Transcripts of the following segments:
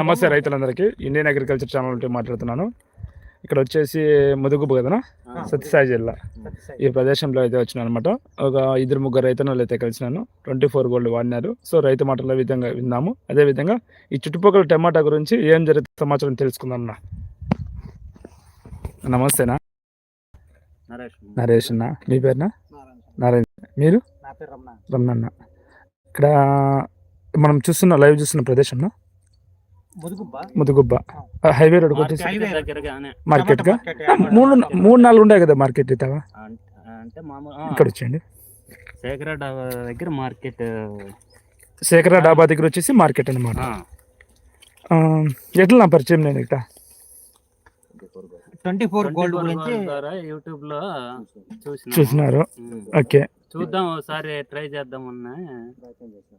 నమస్తే రైతులందరికీ. Indian agriculture channel నుండి మాట్లాడుతున్నాను. ఇక్కడ వచ్చేసి ముదుగుబు కదనా? సత్యసాయి జిల్లా. ఈ ప్రదేశంలో అయితే వచ్చిన అనమాట ఒక ఇద్దరు ముగ్గురు రైతన్నలు అయితే కలిసినాను. ట్వంటీ ఫోర్ గోల్డ్ వాడినారు. సో రైతు మాటల విధంగా విన్నాము. అదే విధంగా ఈ చుట్టుపక్కల టమాటా గురించి ఏం జరుగుతుంది సమాచారం తెలుసుకుందాం అన్న. నమస్తేనా? నరేష్ నరేష్ అన్న. మీ పేరునా? నారాయణ మీరు? రమణ. ఇక్కడ మనం చూస్తున్న లైవ్ చూస్తున్న ప్రదేశం ముదుగుబ్బ? ముదుగుబ్బ. హైవే రోడ్ కొట్టేసి హైవే దగ్గరగానే. మార్కెట్గా మూడు మూడు నాలుగు ఉంటాయి కదా మార్కెట్ ఇతావా అంటే మామూలు ఇక్కడ వచ్చేయండి శేఖర డాబా దగ్గర మార్కెట్ శేఖర డాబా దగ్గర వచ్చేసి మార్కెట్ అనమాట ఎట్లా నా పరిచయం నేను ఇక్కడ ట్వంటీ ఫోర్ గోల్డ్ గురించి యూట్యూబ్లో చూసిన చూసినారు? ఓకే. చూద్దాం ఒకసారి ట్రై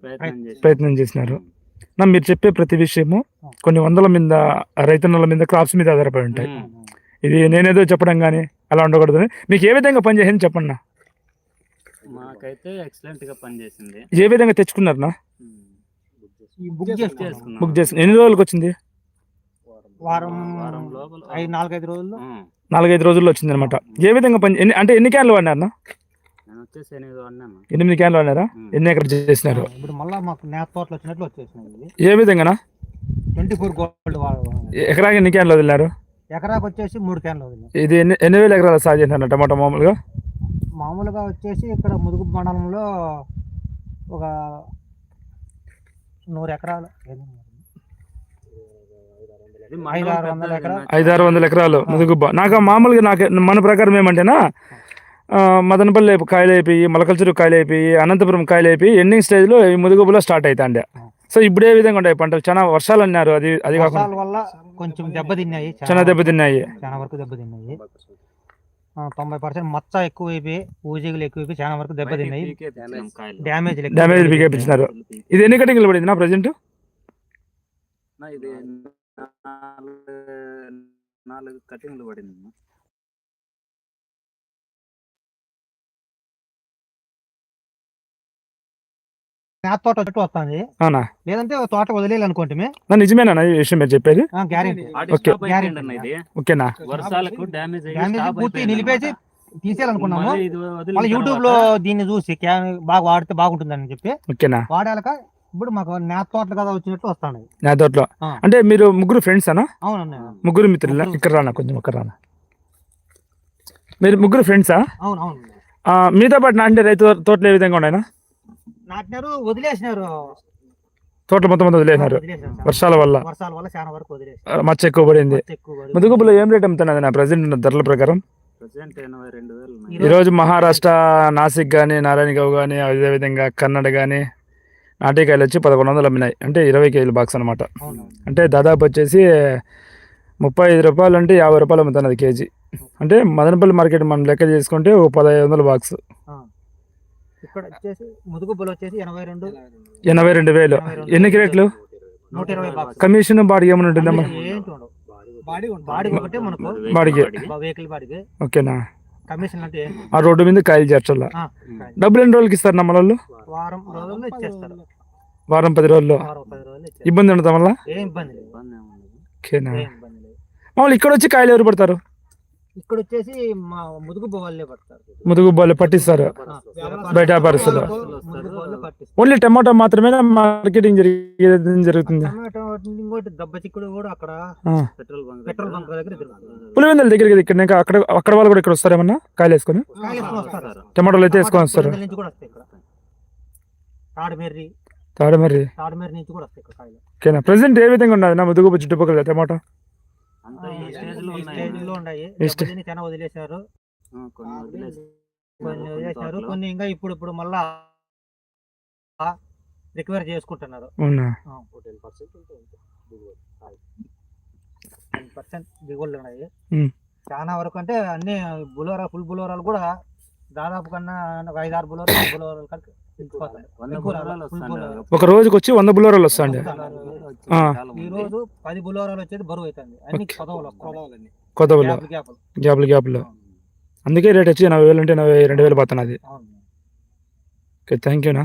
ప్రయత్నం చేసి. ప్రయత్నం చేసినారు. నా మీరు చెప్పే ప్రతి విషయము కొన్ని వందల మీద రైతన్నల మీద క్రాప్స్ మీద ఆధారపడి ఉంటాయి. ఇది నేనేదో చెప్పడం కానీ అలా ఉండకూడదు. మీకు ఏ విధంగా పని చేసింది చెప్పండి నా. మాకైతే ఎక్సలెంట్గా పనిచేసింది ఏ విధంగా తెచ్చుకున్నారు నా? ఈ బుక్ చేసి ఎన్ని రోజులకు వచ్చింది? వారం వారం లోపల ఐదు నాలుగైదు రోజుల్లో. నాలుగైదు రోజుల్లో వచ్చింది అనమాట ఏ విధంగా పని అంటే ఎన్ని క్యాన్లు వాడినారు వచ్చేసి ఎనిమిది అన్నాను ఎనిమిది క్యాన్లు వాడినారా ఎన్ని ఎకర్ చేసినారు ఇప్పుడు మళ్ళా మాకు తోటలు వచ్చినట్లు వచ్చేసినాయి. ఏ విధంగానా? ట్వంటీ ఫోర్ గోల్డ్ ఎకరాకి ఎన్ని క్యాన్లు వదిలినారు? ఎకరాకు వచ్చేసి మూడు క్యాన్లు వదిలినాయి. ఇది ఎన్ని ఎన్ని వేల ఎకరాలు సాగు చేసినారు టమాటా మామూలుగా? మామూలుగా వచ్చేసి ఇక్కడ ముదుగు మండలంలో ఒక నూరు ఎకరాలు. ఇది ఐదు ఆరు మండలం వందల ఎకరాలు. నాకు. ఐదు ఆరు వందల ఎకరాలు ముదుగుబ్బ నాకు మామూలుగా నాకు మన ప్రకారం ఏమంటేనా? మదనపల్లి కాయలు అయిపోయి మలకల్చరు కాయలు అయిపోయి అనంతపురం కాయలు అయిపోయి ఎండింగ్ స్టేజ్లో ఈ ముదుగుబ్బలో స్టార్ట్ అవుతాండే సో ఇప్పుడు ఏ విధంగా ఉంటాయి పంటలు. చాలా వర్షాలు అన్నారు అది అది కాకుండా. వర్షాల వల్ల కొంచెం దెబ్బతిన్నాయి చాలా దెబ్బతిన్నాయి చాలా వరకు దెబ్బతిన్నాయి ఆ, తొంభై పర్సెంట్ మచ్చ ఎక్కువ అయిపోయి ఊజిగులు ఎక్కువ అయిపోయి చాలా వరకు దెబ్బతిన్నాయి. డ్యామేజ్ డ్యామేజ్ బిగేపించినారు ఇది ఎన్ని కటింగ్లు పడింది నా ప్రజెంట్? నా ఇది నాలుగు నాలుగు కటింగ్లు పడింది నేత తోట చెట్టు వస్తుంది. అవునా? లేదంటే ఒక తోట వదిలేయాలి అనుకోండి నా నిజమేనా ఈ విషయం మీరు చెప్పేది? ఓకేనా? వర్షాలకు డ్యామేజ్ పూర్తి నిలిపేసి. తీసేయాలనుకున్నాము. మళ్ళీ ఇది వదిలిన మళ్ళీ యూట్యూబ్లో దీన్ని చూసి బాగా వాడితే బాగుంటుందని చెప్పి ఓకేనా? వాడాక ఇప్పుడు మాకు నేత తోటలు కదా వచ్చినట్టు వస్తాయి నా తోటలో. అంటే మీరు ముగ్గురు ఫ్రెండ్స్ అనా అవునండి ముగ్గురు మిత్రుల. ఇక్కడ రానా? కొంచెం ఇక్కడ రానా? మీరు ముగ్గురు ఫ్రెండ్సా అవును అవును మీతో పాటు నాటే రైతు తోటలు ఏ విధంగా ఉన్నాయినా నాటినారు వదిలేసినారు. తోటలు మొత్తం మొత్తం వదిలేసినారు. వర్షాల వల్ల. వర్షాల వల్ల చాలా వరకు వదిలేసారు మచ్చ ఎక్కువ పడింది. ముదుగుబులో ఏం రేట్ అమ్ముతున్నది నా ప్రజెంట్ ధరల ప్రకారం. ఈరోజు- ఈరోజు మహారాష్ట్ర నాసిక్ కానీ నారాయణగావ్ కానీ అదేవిధంగా కన్నడ కానీ నాటికాయలు వచ్చి పదకొండు వందలు అమ్మినాయి. అంటే ఇరవై కేజీల బాక్స్ అనమాట అంటే దాదాపు వచ్చేసి ముప్పై ఐదు రూపాయలు అంటే యాభై రూపాయలు అమ్ముతున్నది కేజీ. అంటే మదనపల్లి మార్కెట్ మనం లెక్క చేసుకుంటే ఒక పదహైదు వందల బాక్స్. ఆ. ఇక్కడ వచ్చేసి ముదుగుబ్బలు వచ్చేసి ఎనభై రెండు. ఎనభై రెండు వేలు. ఎన్ని క్రేట్లు నూట ఇరవై బాక్స్. కమిషన్ బాడీ ఏమైనా ఉంటుందమ్మా ఏంటి ఉండవు. బాడీ బాడీ ఒకటే మనకు. బాడీకి. వెహికల్ బాడీకి. ఓకేనా? కమిషన్ అంటే ఏం? ఆ రోడ్డు మీద కాయలు చేర్చాల? ఆ, డబ్బులు ఎన్ని రోజులకి ఇస్తారు నమ్మల వాళ్ళు? వారం రోజుల్లో ఇచ్చేస్తారు. వారం పది రోజుల్లో? వారం పది రోజుల్లో ఇచ్చేస్తారు. ఇబ్బంది ఉండదు ఏం ఇబ్బంది లేదు. ఏం. ఓకేనా? ఏం ఇబ్బంది లేదు. మామూలు ఇక్కడ వచ్చి కాయలు ఎవరు పడతారు? ఇక్కడ వచ్చేసి మా ముదుగు వాళ్ళే పడతారు. ముదుగు బాలు పట్టిస్తారు. బయట వ్యాపారస్తులు. పట్టిస్తారు. ఓన్లీ టమాటో మాత్రమే మార్కెటింగ్ జరిగేది జరుగుతుంది. టమాటో ఇంకోటి దెబ్బ చిక్కుడు కూడా అక్కడ. పెట్రోల్ బంక్ పెట్రోల్ దగ్గర బంక్ దగ్గర. పులివెందుల దగ్గరికి ఇక్కడ? ఇంకా అక్కడ అక్కడ వాళ్ళు కూడా ఇక్కడ వస్తారేమన్నా? కాయలు వేసుకొని కాయలు వేసుకొని వస్తారు. టమాటోలు అయితే వేసుకొని వస్తారు. తాడుమెర్రి తాడు మరి తాడుమెర్రి. నుంచి కూడా వస్తాయి ఇక్కడ కాయలు. ఓకేనా? ప్రజెంట్ ఏ విధంగా ఉన్నది నా ముదుగు చుట్టుపక్కల టమాటో? స్టేజ్లో ఉన్నాయి. చాలా వదిలేశారు? కొన్ని వదిలేశారు. కొన్ని ఇంకా ఇప్పుడు ఇప్పుడు మళ్ళా రికవర్ చేసుకుంటున్నారు. టెన్ పర్సెంట్ దిగుళ్ళు ఉన్నాయి. చాలా వరకు అంటే అన్ని బులోరా ఫుల్ బులోరాలు కూడా దాదాపు కన్నా ఒక ఐదు ఆరు బులోరా బులోరాలు కలిపి వస్తాయి. బులోరాలు. ఒక రోజుకి వచ్చి వంద బులోరాలు వస్తాండి. ఆ. ఈ రోజు పది బులోరాలు వచ్చేది బరువు అవుతుంది. అన్ని కొదవలు. కొత్తలో గ్యాపులు గ్యాపులు. అందుకే రేట్ వచ్చి ఎనభై వేలు అంటే ఎనభై రెండు వేలు పోతున్నది ఓకే థ్యాంక్ యూనా